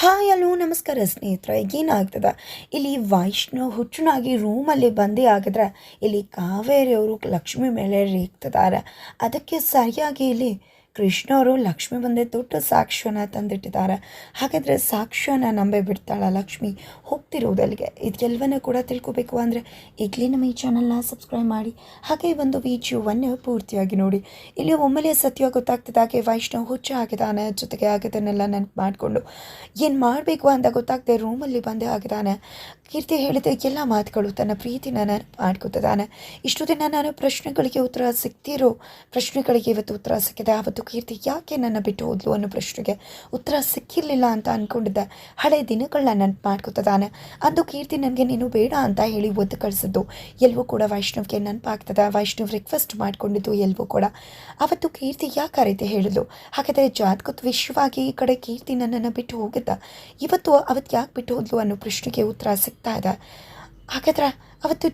Hi hello ನಮಸ್ಕಾರ ಸ್ನೇಹಿತರೆ, ಏನಾಗ್ತದೆ? ಇಲ್ಲಿ ವೈಷ್ಣವ್ ಹುಚ್ಚುನಾಗಿ ರೂಮಲ್ಲಿ ಬಂದೇ ಆಗಿದ್ರೆ ಇಲ್ಲಿ ಕಾವೇರಿಯವರು ಲಕ್ಷ್ಮಿ ಮೇಲೆ ರೇಗ್ತಿದ್ದಾರೆ. ಅದಕ್ಕೆ ಸರಿಯಾಗಿ ಇಲ್ಲಿ ಕೃಷ್ಣ ಅವರು ಲಕ್ಷ್ಮಿ ಬಂದೆ ದೊಡ್ಡ ಸಾಕ್ಷ್ಯನ ತಂದಿಟ್ಟಿದ್ದಾರೆ. ಹಾಗಾದರೆ ಸಾಕ್ಷ್ಯನ ನಂಬೆ ಬಿಡ್ತಾಳ ಲಕ್ಷ್ಮಿ? ಹೋಗ್ತಿರೋದಲ್ಲಿಗೆ? ಇದೆಲ್ಲವನ್ನ ಕೂಡ ತಿಳ್ಕೊಬೇಕು ಅಂದರೆ ಈಗಲೇ ನಮ್ಮ ಈ ಚಾನಲ್ನ ಸಬ್ಸ್ಕ್ರೈಬ್ ಮಾಡಿ. ಹಾಗೆ ಒಂದು ವಿಡಿಯೋವನ್ನು ಪೂರ್ತಿಯಾಗಿ ನೋಡಿ. ಇಲ್ಲಿ ಒಮ್ಮೆಲೆ ಸತ್ಯ ಗೊತ್ತಾಗ್ತದೆ ಹಾಗೆ ವೈಷ್ಣವ್ ಹುಚ್ಚ ಆಗಿದ್ದಾನೆ, ಜೊತೆಗೆ ಆಗಿದ್ದನ್ನೆಲ್ಲ ನೆನಪು ಮಾಡಿಕೊಂಡು. ಏನು ಮಾಡಬೇಕು ಅಂತ ಗೊತ್ತಾಗದೆ ರೂಮಲ್ಲಿ ಬಂದೇ ಆಗಿದ್ದಾನೆ. ಕೀರ್ತಿ ಹೇಳಿದ, ಎಲ್ಲ ಮಾತುಗಳು ತನ್ನ ಪ್ರೀತಿನ ನೆನಪು ಮಾಡ್ಕೊತಿದ್ದಾನೆ. ಇಷ್ಟು ದಿನ ನಾನು ಪ್ರಶ್ನೆಗಳಿಗೆ ಉತ್ತರ ಸಿಕ್ತಿರೋ ಪ್ರಶ್ನೆಗಳಿಗೆ ಇವತ್ತು ಉತ್ತರ ಸಿಕ್ಕಿದೆ. ಆವತ್ತು ಕೀರ್ತಿ ಯಾಕೆ ನನ್ನ ಬಿಟ್ಟು ಹೋದ್ಲು ಅನ್ನೋ ಪ್ರಶ್ನೆಗೆ ಉತ್ತರ ಸಿಕ್ಕಿರಲಿಲ್ಲ ಅಂತ ಅಂದ್ಕೊಂಡಿದ್ದೆ ಹಳೆ ದಿನಗಳನ್ನ ನೆನಪು ಮಾಡ್ಕೊತಿದ್ದಾನೆ ಅಂದು ಕೀರ್ತಿ ನನಗೆ ನೀನು ಬೇಡ ಅಂತ ಹೇಳಿ ಒದ್ದು ಕಳಿಸಿದ್ದು. ಎಲ್ಲವೂ ಕೂಡ ವೈಷ್ಣವ್ಗೆ ನೆನಪಾಗ್ತದೆ. ವೈಷ್ಣವ್ ರಿಕ್ವೆಸ್ಟ್ ಮಾಡ್ಕೊಂಡಿದ್ದು ಎಲ್ವೂ ಕೂಡ. ಅವತ್ತು ಕೀರ್ತಿ ಯಾಕೆ ಅರೈತೆ ರೀತಿ ಹೇಳಿದ್ಲು? ಹಾಗಾದರೆ ಜಾತಕದ ವಿಶ್ವವಾಗಿ ಈ ಕಡೆ ಕೀರ್ತಿ ನನ್ನನ್ನು ಬಿಟ್ಟು ಹೋಗಿದ್ದ? ಇವತ್ತು ಅವತ್ತು ಯಾಕೆ ಬಿಟ್ಟು ಹೋದ್ಲು ಅನ್ನೋ ಪ್ರಶ್ನೆಗೆ ಉತ್ತರ ಸಿಗ್ತಾ ಇದೆ. ಹಾಗಾದ್ರೆ ಅವತ್ತು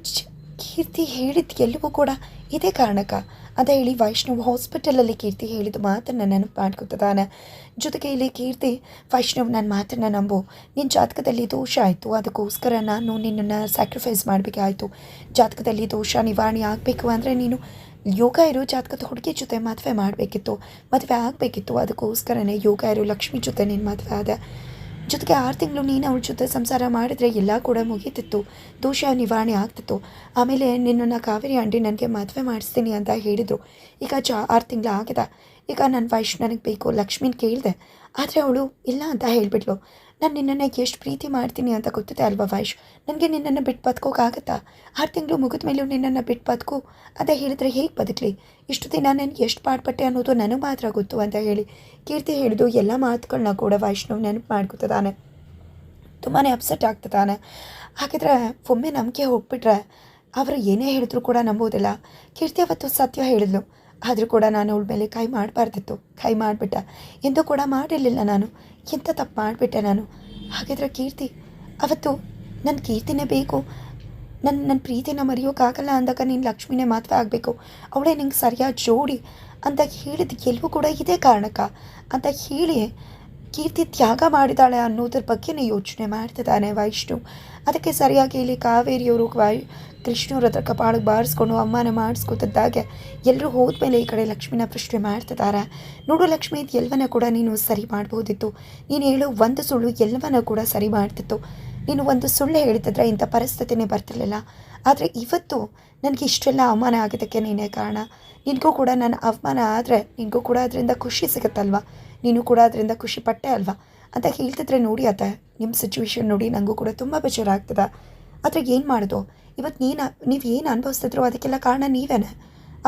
ಕೀರ್ತಿ ಹೇಳಿದ ಎಲ್ಲವೂ ಕೂಡ ಇದೇ ಕಾರಣಕ್ಕ? ಅದ ಹೇಳಿ ವೈಷ್ಣವ್ ಹಾಸ್ಪಿಟಲಲ್ಲಿ ಕೀರ್ತಿ ಹೇಳಿದ ಮಾತನ್ನು ನೆನಪು ಮಾಡ್ಕೊತಿದ್ದಾನೆ ಜೊತೆಗೆ ಇಲ್ಲಿ ಕೀರ್ತಿ, ವೈಷ್ಣವ್ ನನ್ನ ಮಾತನ್ನು ನಂಬು. ನಿನ್ನ ಜಾತಕದಲ್ಲಿ ದೋಷ ಆಯಿತು. ಅದಕ್ಕೋಸ್ಕರ ನಾನು ನಿನ್ನನ್ನು ಸ್ಯಾಕ್ರಿಫೈಸ್ ಮಾಡಬೇಕಾಯಿತು ಜಾತಕದಲ್ಲಿ ದೋಷ ನಿವಾರಣೆ ಆಗಬೇಕು ಅಂದರೆ ನೀನು ಯೋಗ ಇರೋ ಜಾತಕದ ಹುಡುಗಿ ಜೊತೆ ಮದುವೆ ಮಾಡಬೇಕಿತ್ತು. ಮದುವೆ ಆಗಬೇಕಿತ್ತು. ಅದಕ್ಕೋಸ್ಕರನೇ ಯೋಗ ಇರೋ ಲಕ್ಷ್ಮಿ ಜೊತೆ ನಿನ್ನ ಮದುವೆ ಆದ. ಜೊತೆಗೆ ಆರು ತಿಂಗಳು ನೀನು ಅವಳ ಜೊತೆ ಸಂಸಾರ ಮಾಡಿದ್ರೆ ಎಲ್ಲ ಕೂಡ ಮುಗೀತಿತ್ತು. ದೋಷ, ನಿವಾರಣೆ ಆಗ್ತಿತ್ತು. ಆಮೇಲೆ ನಿನ್ನನ್ನು ಕಾವೇರಿ ಆಂಟಿ ನನಗೆ ಮದುವೆ ಮಾಡಿಸ್ತೀನಿ ಅಂತ ಹೇಳಿದರು. ಈಗ ಚ ಆರು ತಿಂಗಳು ಆಗಿದೆ. ಈಗ ನನ್ನ ವಯಸ್ಸು ನನಗೆ ಬೇಕು, ಲಕ್ಷ್ಮೀನ ಕೇಳಿದೆ. ಆದರೆ ಅವಳು ಇಲ್ಲ ಅಂತ ಹೇಳಿಬಿಟ್ಲು. ನಾನು ನಿನ್ನನ್ನು ಎಷ್ಟು ಪ್ರೀತಿ ಮಾಡ್ತೀನಿ ಅಂತ ಗೊತ್ತಿದೆ ಅಲ್ವಾ ವೈಶ್? ನನಗೆ ನಿನ್ನನ್ನು ಬಿಟ್ಟು ಬದುಕೋಕ್ಕಾಗತ್ತಾ ಆರು ತಿಂಗಳು ಮುಗಿದ ಮೇಲೂ ನಿನ್ನನ್ನು ಬಿಟ್ಟು ಬದುಕು? ಅಂತ ಹೇಳಿದ್ರೆ ಹೇಗೆ ಬದುಕಲಿ? ಇಷ್ಟು ದಿನ ನನಗೆ ಎಷ್ಟು ಪಾಡ್ಪಟ್ಟೆ ಅನ್ನೋದು ನನಗೆ ಮಾತ್ರ ಗೊತ್ತು ಅಂತ ಹೇಳಿ ಕೀರ್ತಿ ಹೇಳಿದು ಎಲ್ಲ ಮಾತುಗಳನ್ನ ಕೂಡ ವೈಷ್ಣವ್ ನೆನಪು ಮಾಡ್ಕೊತದಾನೆ ತುಂಬಾ ಅಪ್ಸೆಟ್ ಆಗ್ತದಾನೆ ಹಾಗಿದ್ರೆ ಒಮ್ಮೆ ನಂಬಿಕೆ ಹೋಗ್ಬಿಟ್ರೆ, ಅವರು ಏನೇ ಹೇಳಿದ್ರು ಕೂಡ ನಂಬೋದಿಲ್ಲ ಕೀರ್ತಿ ಅವತ್ತು ಸತ್ಯ ಹೇಳಿದ್ಲು. ಆದರೂ ಕೂಡ ನಾನು ಅವಳ ಮೇಲೆ ಕೈ ಮಾಡಬಾರ್ದಿತ್ತು. ಕೈ ಮಾಡಿಬಿಟ್ಟ. ಎಂದೂ ಕೂಡ ಮಾಡಿರಲಿಲ್ಲ ನಾನು. ಎಂಥ ತಪ್ಪು ಮಾಡಿಬಿಟ್ಟೆ ನಾನು. ಹಾಗಿದ್ರೆ ಕೀರ್ತಿ, ಅವತ್ತು ನನ್ನ ಕೀರ್ತಿನೇ ಬೇಕು. ನನ್ನ ನನ್ನ ಪ್ರೀತಿನ ಮರೆಯೋಕ್ಕಾಗಲ್ಲ ಅಂದಾಗ ನೀನು ಲಕ್ಷ್ಮಿನೇ ಮಾತ್ರ ಆಗಬೇಕು. ಅವಳೇ ನಿಂಗೆ ಸರಿಯಾದ ಜೋಡಿ ಅಂತ ಹೇಳಿದ ಗೆಲುವು ಕೂಡ ಇದೇ ಕಾರಣಕ್ಕ. ಅಂತ ಹೇಳಿ ಕೀರ್ತಿ ತ್ಯಾಗ ಮಾಡಿದ್ದಾಳೆ ಅನ್ನೋದ್ರ ಬಗ್ಗೆನೇ ಯೋಚನೆ ಮಾಡ್ತಿದ್ದಾನೆ ವೈಷ್ಣು. ಅದಕ್ಕೆ ಸರಿಯಾಗಿ ಇಲ್ಲಿ ಕಾವೇರಿಯವರು ವೈ, ಕೃಷ್ಣವ್ರ ಹತ್ರ ಕಪಾಳಕ್ಕೆ ಬಾರಿಸ್ಕೊಂಡು ಅಮ್ಮನ ಮಾಡಿಸ್ಕೊತಿದ್ದಾಗೆ ಎಲ್ಲರೂ ಹೋದ್ಮೇಲೆ ಈ ಕಡೆ ಲಕ್ಷ್ಮಿನ ಪ್ರಶ್ನೆ ಮಾಡ್ತಿದ್ದಾರೆ. ನೋಡು ಲಕ್ಷ್ಮಿ, ಇದು ಎಲ್ಲವನ್ನ ಕೂಡ ನೀನು ಸರಿ ಮಾಡ್ಬೋದಿತ್ತು. ನೀನು ಹೇಳೋ ಒಂದು ಸುಳ್ಳು ಎಲ್ಲವನ್ನ ಕೂಡ ಸರಿ ಮಾಡ್ತಿತ್ತು. ನೀನು ಒಂದು ಸುಳ್ಳು ಹೇಳ್ತಿದ್ರೆ ಇಂಥ ಪರಿಸ್ಥಿತಿನೇ ಬರ್ತಿರ್ಲಿಲ್ಲ. ಆದರೆ ಇವತ್ತು ನನಗೆ ಇಷ್ಟೆಲ್ಲ ಅವಮಾನ ಆಗಿದ್ದಕ್ಕೆ ನೀನೇ ಕಾರಣ. ನಿನಗೂ ಕೂಡ ನನ್ನ ಅವಮಾನ ಆದರೆ ನಿನಗೂ ಕೂಡ ಅದರಿಂದ ಖುಷಿ ಸಿಗುತ್ತಲ್ವಾ? ನೀನು ಕೂಡ ಅದರಿಂದ ಖುಷಿ ಪಟ್ಟೆ ಅಲ್ವಾ? ಅಂತ ಹೇಳ್ತಿದ್ರೆ ನೋಡಿ ಅತ್ತೆ ನಿಮ್ಮ ಸಿಚುವೇಶನ್ ನೋಡಿ ನನಗೂ ಕೂಡ ತುಂಬ ಬೇಜಾರಾಗ್ತದೆ. ಆದರೆ ಏನು ಮಾಡೋದು? ಇವತ್ತು ನೀನು, ನೀವು ಏನು ಅನುಭವಿಸ್ತಿದ್ರು ಅದಕ್ಕೆಲ್ಲ ಕಾರಣ ನೀವೇನೆ?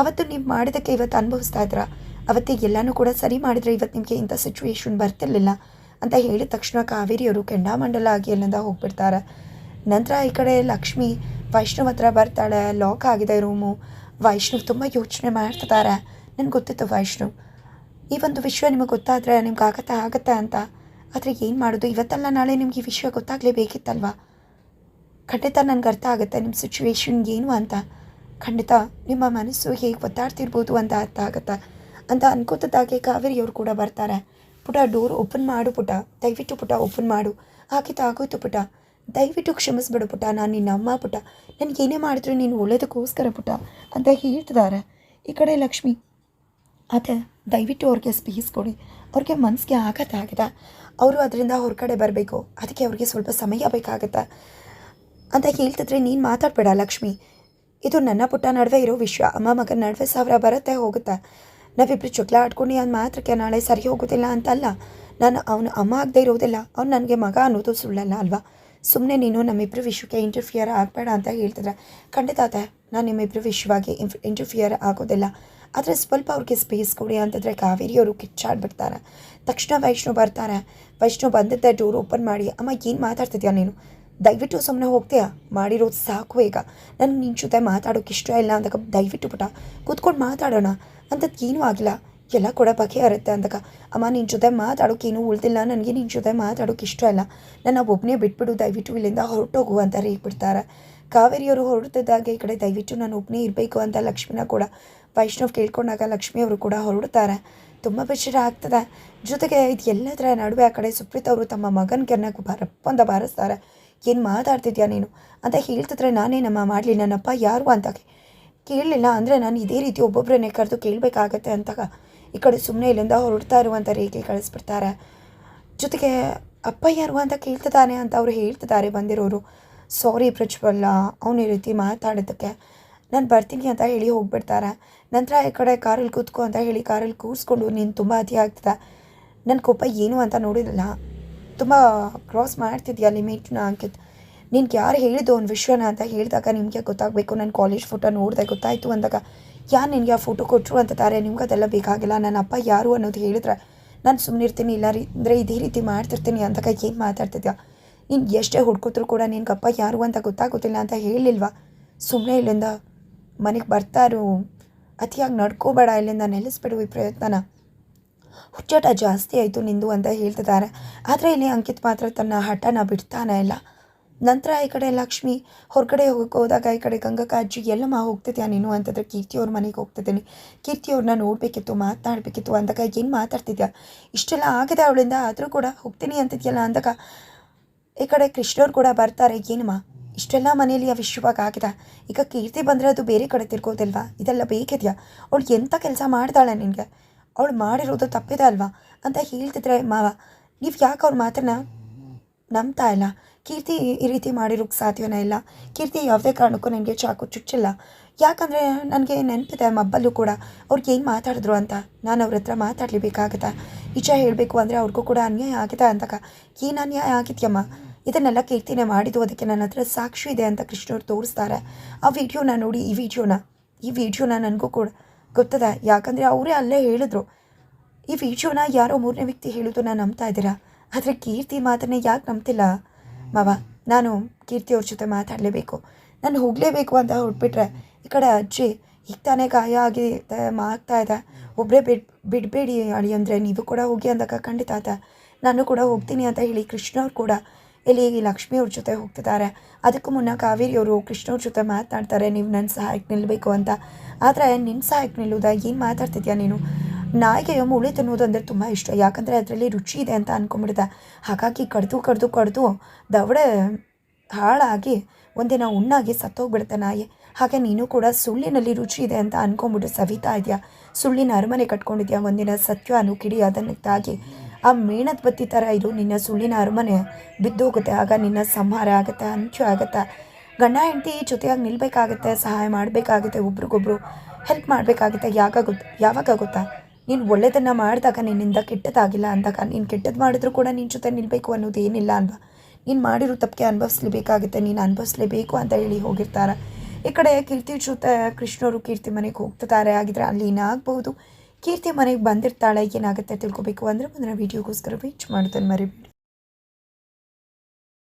ಅವತ್ತು ನೀವು ಮಾಡಿದ್ದಕ್ಕೆ ಇವತ್ತು ಅನುಭವಿಸ್ತಾ ಇದ್ರ? ಅವತ್ತಿಗೆ ಎಲ್ಲನೂ ಕೂಡ ಸರಿ ಮಾಡಿದರೆ ಇವತ್ತು ನಿಮಗೆ ಇಂಥ ಸಿಚುವೇಶನ್ ಬರ್ತಿರ್ಲಿಲ್ಲ ಅಂತ ಹೇಳಿದ ತಕ್ಷಣ ಕಾವೇರಿಯವರು ಕೆಂಡಾಮಂಡಲ ಆಗಿ ಅಲ್ಲಿಂದ ಹೋಗ್ಬಿಡ್ತಾರೆ. ನಂತರ ಈ ಕಡೆ ಲಕ್ಷ್ಮಿ ವೈಷ್ಣವ್ ಹತ್ರ ಬರ್ತಾಳೆ ಲಾಕ್ ಆಗಿದೆ ರೂಮು ವೈಷ್ಣವ್ ತುಂಬ ಯೋಚನೆ ಮಾಡ್ತಿದ್ದಾರೆ ನನಗೆ ಗೊತ್ತಿತ್ತು ವೈಷ್ಣವ್. ಈ ಒಂದು ವಿಷಯ ನಿಮಗೆ ಗೊತ್ತಾದರೆ ನಿಮ್ಗೆ ಆಗತ್ತಾ ಆಗತ್ತಾ ಅಂತ. ಆದರೆ ಏನು ಮಾಡೋದು? ಇವತ್ತಲ್ಲ ನಾಳೆ ನಿಮ್ಗೆ ಈ ವಿಷಯ ಗೊತ್ತಾಗಲೇಬೇಕಿತ್ತಲ್ವಾ? ಖಂಡಿತ ನನಗೆ ಅರ್ಥ ಆಗುತ್ತೆ ನಿಮ್ಮ ಸಿಚುವೇಶನ್ ಏನು ಅಂತ. ಖಂಡಿತ ನಿಮ್ಮ ಮನಸ್ಸು ಹೇಗೆ ಒತ್ತಾಡ್ತಿರ್ಬೋದು ಅಂತ ಅರ್ಥ ಆಗುತ್ತೆ. ಅಂತ ಅನ್ಕೋತದಾಗೆ ಕಾವೇರಿಯವರು ಕೂಡ ಬರ್ತಾರೆ. ಪುಟ, ಡೋರ್ ಓಪನ್ ಮಾಡು ಪುಟ. ದಯವಿಟ್ಟು ಪುಟ, ಓಪನ್ ಮಾಡು. ಹಾಕಿತ್ತು ಆಗೋಯ್ತು ಪುಟ. ದಯವಿಟ್ಟು ಕ್ಷಮಿಸ್ಬಿಡು ಪುಟ. ನಾನು ನಿನ್ನ ಅಮ್ಮ ಪುಟ. ನನಗೇನೇ ಮಾಡಿದ್ರು ನೀನು ಒಳ್ಳೆಯದಕ್ಕೋಸ್ಕರ ಪುಟ. ಅಂತ ಹೇಳ್ತಿದ್ದಾರೆ ಈ ಕಡೆ ಲಕ್ಷ್ಮಿ ಅದೇ, ದಯವಿಟ್ಟು ಅವ್ರಿಗೆ ಸ್ಪೇಸ್ ಕೊಡಿ. ಅವ್ರಿಗೆ ಮನಸ್ಸಿಗೆ ಆಘಾತ ಆಗಿದೆ ಅವರು ಅದರಿಂದ ಹೊರಗಡೆ ಬರಬೇಕು. ಅದಕ್ಕೆ ಅವ್ರಿಗೆ ಸ್ವಲ್ಪ ಸಮಯ ಬೇಕಾಗುತ್ತೆ. ಅಂತ ಹೇಳ್ತಿದ್ರೆ ನೀನು ಮಾತಾಡಬೇಡ, ಲಕ್ಷ್ಮಿ. ಇದು ನನ್ನ ಪುಟ್ಟ ನಡುವೆ ಇರೋ ವಿಷಯ ಅಮ್ಮ ಮಗನ ನಡುವೆ ಸಾವಿರ ಬರುತ್ತೆ, ಹೋಗುತ್ತೆ. ನಾವಿಬ್ಬರು ಚುಕ್ಲ ಆಡ್ಕೊಂಡು ಅದು ಮಾತ್ರಕ್ಕೆ ನಾಳೆ ಸರಿ ಹೋಗೋದಿಲ್ಲ ಅಂತಲ್ಲ. ನಾನು ಅವನು ಅಮ್ಮ ಆಗದೆ ಇರೋದಿಲ್ಲ. ಅವ್ನು ನನಗೆ ಮಗ ಅನ್ನೋದು ಸುಳ್ಳಲ್ಲ, ಅಲ್ವಾ? ಸುಮ್ಮನೆ ನೀನು ನಮ್ಮಿಬ್ಬರು ವಿಶ್ವಕ್ಕೆ ಇಂಟರ್ಫಿಯರ್ ಆಗಬೇಡ ಅಂತ ಹೇಳ್ತಿದ್ರೆ. ಖಂಡಿತ ನಾನು ನಿಮ್ಮಿಬ್ಬರು ವಿಷಯವಾಗಿ ಇಂಟರ್ಫಿಯರ್ ಆಗೋದಿಲ್ಲ. ಆದರೆ ಸ್ವಲ್ಪ ಅವ್ರಿಗೆ ಸ್ಪೇಸ್ ಕೊಡಿ ಅಂತಂದರೆ ಕಾವೇರಿಯವರು ಕಿಚ್ಚಾಡ್ಬಿಡ್ತಾರೆ. ತಕ್ಷಣ ವೈಷ್ಣು ಬರ್ತಾರೆ. ವೈಷ್ಣು ಬಂದಿದ್ದ ಡೋರ್ ಓಪನ್ ಮಾಡಿ, ಅಮ್ಮ, ಏನು ಮಾತಾಡ್ತಿದ್ಯಾ ನೀನು? ದಯವಿಟ್ಟು ಸುಮ್ಮನೆ ಹೋಗ್ತೀಯಾ? ಮಾಡಿರೋದು ಸಾಕು ಈಗ. ನಾನು ನಿನ್ನ ಜೊತೆ ಮಾತಾಡೋಕೆ ಇಷ್ಟ ಇಲ್ಲ ಅಂದಾಗ ದಯವಿಟ್ಟು ಪುಟ, ಕೂತ್ಕೊಂಡು ಮಾತಾಡೋಣ. ಅಂತದ್ದು ಏನೂ ಆಗಿಲ್ಲ. ಎಲ್ಲ ಕೂಡ ಬಗೆಹರುತ್ತೆ ಅಂದಾಗ, ಅಮ್ಮ ನಿನ್ನ ಜೊತೆ ಮಾತಾಡೋಕೆ ಏನೂ ಉಳ್ದಿಲ್ಲ. ನನಗೆ ನಿನ್ನ ಜೊತೆ ಮಾತಾಡೋಕೆ ಇಷ್ಟ ಇಲ್ಲ. ನನ್ನ ಒಬ್ಬನೇ ಬಿಟ್ಬಿಡು ದಯವಿಟ್ಟು ಇಲ್ಲಿಂದ ಹೊರಟೋಗು ಅಂತ ರೇಗ್ಬಿಡ್ತಾರೆ. ಕಾವೇರಿಯವರು ಹೊರಡ್ತಿದ್ದಾಗೆ ಈ ಕಡೆ ದಯವಿಟ್ಟು ನಾನು ಒಬ್ಬನೇ ಇರಬೇಕು ಅಂತ ಲಕ್ಷ್ಮಿನ ಕೂಡ, ವೈಷ್ಣವ್ ಕೇಳ್ಕೊಂಡಾಗ ಲಕ್ಷ್ಮಿಯವರು ಕೂಡ ಹೊರಡ್ತಾರೆ ತುಂಬ ಬೇಸರ ಆಗ್ತದೆ. ಜೊತೆಗೆ ಇದು ಎಲ್ಲದರ ನಡುವೆ ಆ ಕಡೆ ಸುಪ್ರೀತ್ ಅವರು ತಮ್ಮ ಮಗನ ಕೆರ್ನಾಗ ಬರಪ್ಪ ಅಂತ ಬಾರಿಸ್ತಾರೆ. ಏನು ಮಾತಾಡ್ತಿದ್ಯಾ ನೀನು? ಅಂತ ಹೇಳ್ತಿದ್ರೆ ನಾನೇ ನಮ್ಮ ಮಾಡಲಿ, ನನ್ನಪ್ಪ ಯಾರು ಅಂತ ಕೇಳಲಿಲ್ಲ. ಅಂದರೆ ನಾನು ಇದೇ ರೀತಿ ಒಬ್ಬೊಬ್ಬರನ್ನೇ ಕರೆದು ಕೇಳಬೇಕಾಗತ್ತೆ ಅಂತ ಈ ಕಡೆ ಸುಮ್ಮನೆ ಇಲ್ಲಿಂದ ಹೊರಡ್ತಾ ಇರುವಂಥ ರೇಖೆ ಕಳಿಸ್ಬಿಡ್ತಾರೆ. ಜೊತೆಗೆ ಅಪ್ಪ ಯಾರು ಅಂತ ಕೇಳ್ತಿದ್ದಾನೆ ಅಂತ ಅವರು ಹೇಳ್ತಿದ್ದಾರೆ ಬಂದಿರೋರು. ಸಾರಿ ಪ್ರಜ್ವಲ್ಲ ಅವನು ಈ ರೀತಿ ಮಾತಾಡೋದಕ್ಕೆ. ನಾನು ಬರ್ತೀನಿ ಅಂತ ಹೇಳಿ ಹೋಗ್ಬಿಡ್ತಾರೆ. ನಂತರ ಈ ಕಡೆ ಕಾರಲ್ಲಿ ಕೂತ್ಕೊ ಅಂತ ಹೇಳಿ ಕಾರಲ್ಲಿ ಕೂರಿಸ್ಕೊಂಡು ನೀನು ತುಂಬ ಅತಿ ಆಗ್ತದೆ. ನನ್ನ ಕೋಪ ಏನು ಅಂತ ನೋಡಿದಲ್ಲ ತುಂಬ ಕ್ರಾಸ್ ಮಾಡ್ತಿದ್ಯಾ ಲಿಮಿಟ್ನ ಹಾಕಿದ್ದು ನಿನ್ಗೆ ಯಾರು ಹೇಳಿದ್ದು ಒಂದು ವಿಷಯನ ಅಂತ ಹೇಳಿದಾಗ ನಿಮಗೆ ಗೊತ್ತಾಗಬೇಕು. ನನ್ನ ಕಾಲೇಜ್ ಫೋಟೋ ನೋಡಿದೆ ಗೊತ್ತಾಯಿತು ಅಂದಾಗ ಯಾರು ನಿನಗೆ ಆ ಫೋಟೋ ಕೊಟ್ಟರು ಅಂತಾರೆ ನಿಮ್ಗೆ ಅದೆಲ್ಲ ಬೇಕಾಗಿಲ್ಲ. ನನ್ನ ಅಪ್ಪ ಯಾರು ಅನ್ನೋದು ಹೇಳಿದ್ರೆ ನಾನು ಸುಮ್ಮನಿರ್ತೀನಿ ಇಲ್ಲ ರೀ ಅಂದರೆ ಇದೇ ರೀತಿ ಮಾಡ್ತಿರ್ತೀನಿ ಅಂದಾಗ ಏನು ಮಾತಾಡ್ತಿದ್ಯಾ? ನೀನು ಎಷ್ಟೇ ಹುಡ್ಕೋದ್ರು ಕೂಡ ನಿನ್ಗೆ ಅಪ್ಪ ಯಾರು ಅಂತ ಗೊತ್ತಾಗೋದಿಲ್ಲ ಅಂತ ಹೇಳಿಲ್ವಾ? ಸುಮ್ಮನೆ ಇಲ್ಲಿಂದ ಮನೆಗೆ ಬರ್ತಾರು ಅತಿಯಾಗಿ ನಡ್ಕೋಬೇಡ, ಇಲ್ಲಿಂದ ನೆಲೆಸ್ಬಿಡು ಈ ಪ್ರಯತ್ನನ. ಹುಚ್ಚಾಟ ಜಾಸ್ತಿ ಆಯಿತು ನಿಂದು ಅಂತ ಹೇಳ್ತಿದ್ದಾರೆ ಆದರೆ ಇಲ್ಲಿ ಅಂಕಿತ್ ಮಾತ್ರ ತನ್ನ ಹಠನ ಬಿಡ್ತಾನೆ ಇಲ್ಲ. ನಂತರ ಈ ಕಡೆ ಲಕ್ಷ್ಮಿ ಹೊರಗಡೆ ಹೋಗಕ್ಕೆ ಹೋದಾಗ ಈ ಕಡೆ ಗಂಗಕ್ಕ ಅಜ್ಜಿ, ಎಲ್ಲಮ್ಮ ಹೋಗ್ತಿದ್ಯಾ ನೀನು? ಅಂತಂದ್ರೆ ಕೀರ್ತಿಯವ್ರ ಮನೆಗೆ ಹೋಗ್ತಿದ್ದೀನಿ. ಕೀರ್ತಿಯವ್ರನ್ನ ನೋಡಬೇಕಿತ್ತು, ಮಾತನಾಡಬೇಕಿತ್ತು. ಅಂದಾಗ, ಏನು ಮಾತಾಡ್ತಿದ್ಯಾ? ಇಷ್ಟೆಲ್ಲ ಆಗಿದೆ ಅವಳಿಂದ, ಆದರೂ ಕೂಡ ಹೋಗ್ತೀನಿ ಅಂತಿದ್ಯಲ್ಲ? ಅಂದಾಗ ಈ ಕಡೆ ಕೃಷ್ಣವ್ರು ಕೂಡ ಬರ್ತಾರೆ. ಏನಮ್ಮ? ಇಷ್ಟೆಲ್ಲ ಮನೇಲಿ ಆ ವಿಶ್ವವಾಗಿ ಆಗಿದೆ. ಈಗ ಕೀರ್ತಿ ಬಂದರೆ ಅದು ಬೇರೆ ಕಡೆ ತಿರ್ಗೋದಿಲ್ವಾ? ಇದೆಲ್ಲ ಬೇಕಿದೆಯಾ? ಅವಳು ಎಂಥ ಕೆಲಸ ಮಾಡ್ತಾಳೆ ನಿನಗೆ? ಅವಳು ಮಾಡಿರೋದು ತಪ್ಪಿದೆ ಅಲ್ವಾ? ಅಂತ ಹೇಳ್ತಿದ್ರೆ ಮಾವ, ನೀವು ಯಾಕೆ ಅವ್ರ ಮಾತನ್ನ ನಂಬ್ತಾ ಇಲ್ಲ? ಕೀರ್ತಿ ಈ ರೀತಿ ಮಾಡಿರೋಕ್ಕೆ ಸಾಧ್ಯವೇ ಇಲ್ಲ. ಕೀರ್ತಿ ಯಾವುದೇ ಕಾರಣಕ್ಕೂ ನನಗೆ ಚಾಕು ಚುಚ್ಚಿಲ್ಲ. ಯಾಕಂದರೆ ನನಗೆ ನೆನಪಿದೆ ಮಬ್ಬಲ್ಲೂ ಕೂಡ. ಅವ್ರಿಗೆ ಏನು ಮಾತಾಡಿದ್ರು ಅಂತ? ನಾನು ಅವ್ರ ಹತ್ರ ಮಾತಾಡಲೇಬೇಕಾಗತ್ತೆ? ನಿಜ ಹೇಳಬೇಕು ಅಂದರೆ ಅವ್ರಿಗೂ ಕೂಡ ಅನ್ಯಾಯ ಆಗಿದೆ ಅಂತಕ ಏನು ಅನ್ಯಾಯ ಆಗಿದೆಯಮ್ಮ? ಇದನ್ನೆಲ್ಲ ಕೀರ್ತಿನೇ ಮಾಡಿದ್ದು ಅದಕ್ಕೆ ನನ್ನ ಹತ್ರ ಸಾಕ್ಷಿ ಇದೆ ಅಂತ ಕೃಷ್ಣವ್ರು ತೋರಿಸ್ತಾರೆ. ಆ ವಿಡಿಯೋನ ನೋಡಿ, ಈ ವಿಡಿಯೋನ ಈ ವಿಡಿಯೋನ ನನಗೂ ಕೂಡ ಗೊತ್ತದೆ. ಯಾಕಂದರೆ ಅವರೇ ಅಲ್ಲೇ ಹೇಳಿದ್ರು. ಈ ವಿಡಿಯೋನ ಯಾರೋ ಮೂರನೇ ವ್ಯಕ್ತಿ ಹೇಳೋದು ನಾನು ನಂಬ್ತಾ ಇದ್ದೀರಾ? ಆದರೆ ಕೀರ್ತಿ ಮಾತನ್ನೇ ಯಾಕೆ ನಂಬ್ತಿಲ್ಲ? ಮಾವ, ನಾನು ಕೀರ್ತಿ ಅವ್ರ ಜೊತೆ ಮಾತಾಡಲೇಬೇಕು. ನಾನು ಹೋಗಲೇಬೇಕು ಅಂತ ಹೊರಟ್ಬಿಟ್ರೆ ಈ ಕಡೆ ಅಜ್ಜಿ ಈಗ ತಾನೇ ಗಾಯ ಆಗಿದೆ ಆಗ್ತಾ ಇದೆ. ಒಬ್ಬರೇ ಬಿಡ್, ಬಿಡಬೇಡಿ ಅಳಿ ಅಂದರೆ ನೀವು ಕೂಡ ಹೋಗಿ ಅಂದಾಗ ಖಂಡಿತ ಆತ, ನಾನು ಕೂಡ ಹೋಗ್ತೀನಿ ಅಂತ ಹೇಳಿ ಕೃಷ್ಣವ್ರು ಕೂಡ ಇಲ್ಲಿ ಲಕ್ಷ್ಮಿ ಅವ್ರ ಜೊತೆ ಹೋಗ್ತಿದ್ದಾರೆ? ಅದಕ್ಕೂ ಮುನ್ನ ಕಾವೇರಿಯವರು ಕೃಷ್ಣವ್ರ ಜೊತೆ ಮಾತನಾಡ್ತಾರೆ, ನೀವು ನನ್ನ ಸಹಾಯಕ್ಕೆ ನಿಲ್ಲಬೇಕು ಅಂತ. ಆದರೆ ನಿನ್ನ ಸಹಾಯಕ್ಕೆ ನಿಲ್ಲುವುದಾ ಏನು ಮಾತಾಡ್ತಿದ್ಯಾ ನೀನು? ನಾಯಿಗೆ ಮುಳಿ ತಿನ್ನುವುದು ಅಂದರೆ ತುಂಬ ಇಷ್ಟ. ಯಾಕಂದರೆ ಅದರಲ್ಲಿ ರುಚಿ ಇದೆ ಅಂತ ಅಂದ್ಕೊಂಬಿಡ್ದೆ ಹಾಗಾಗಿ ಕಡ್ದು ಕಡ್ದು ಕಡ್ದು ದವಡೆ ಹಾಳಾಗಿ ಒಂದಿನ ಉಣ್ಣಾಗಿ ಸತ್ತೋಗ್ಬಿಡುತ್ತೆ ನಾಯಿ. ಹಾಗೆ ನೀನು ಕೂಡ ಸುಳ್ಳಿನಲ್ಲಿ ರುಚಿ ಇದೆ ಅಂತ ಅಂದ್ಕೊಂಬಿಟ್ಟು ಸವಿತಾ ಇದೆಯಾ? ಸುಳ್ಳಿನ ಅರಮನೆ ಕಟ್ಕೊಂಡಿದ್ಯಾ? ಒಂದಿನ ಸತ್ಯನು ಕಿಡಿ ಅದನ್ನು ತಾಗಿ ಆ ಮೇಣದ ಬತ್ತಿ ಥರ ಇದು ನಿನ್ನ ಸುಳ್ಳಿನ ಅರಮನೆ ಬಿದ್ದೋಗುತ್ತೆ. ಆಗ ನಿನ್ನ ಸಂಹಾರ ಆಗುತ್ತೆ ಅಂಚು ಆಗುತ್ತೆ. ಗಂಡ, ಹೆಂಡತಿ ಜೊತೆಯಾಗಿ ನಿಲ್ಲಬೇಕಾಗತ್ತೆ ಸಹಾಯ ಮಾಡಬೇಕಾಗುತ್ತೆ, ಒಬ್ರಿಗೊಬ್ರು ಹೆಲ್ಪ್ ಮಾಡಬೇಕಾಗುತ್ತೆ. ಯಾವಾಗ ಗೊತ್ತ ಯಾವಾಗ ಗೊತ್ತಾ? ನೀನು ಒಳ್ಳೆಯದನ್ನು ಮಾಡಿದಾಗ ನಿನ್ನಿಂದ ಕೆಟ್ಟದಾಗಿಲ್ಲ ಅಂದಾಗ, ನೀನು ಕೆಟ್ಟದ್ದು ಮಾಡಿದ್ರು ಕೂಡ ನಿನ್ನ ಜೊತೆ ನಿಲ್ಲಬೇಕು ಅನ್ನೋದು ಏನಿಲ್ಲ ಅಲ್ವಾ? ನೀನು ಮಾಡಿರೋ ತಪ್ಪಿಗೆ ಅನುಭವಿಸ್ಲೇಬೇಕಾಗುತ್ತೆ, ನೀನು ಅನುಭವಿಸ್ಲೇಬೇಕು ಅಂತ ಹೇಳಿ ಹೋಗಿರ್ತಾರೆ. ಈ ಕಡೆ ಕೀರ್ತಿ ಜೊತೆ ಕೃಷ್ಣವರು ಕೀರ್ತಿ ಮನೆಗೆ ಹೋಗ್ತಿದ್ದಾರೆ ಆಗಿದ್ರೆ ಅಲ್ಲಿ ಏನಾಗಬಹುದು ಕೀರ್ತಿ ಮನೆಗೆ ಬಂದಿರ್ತಾಳೆ ಏನಾಗುತ್ತೆ ತಿಳ್ಕೊಬೇಕು ಅಂದರೆ ಮುಂದಿನ ವೀಡಿಯೋಗೋಸ್ಕರ ವೇಟ್ ಮಾಡ್ತಾನೆ ಮರಿಬೇಡಿ.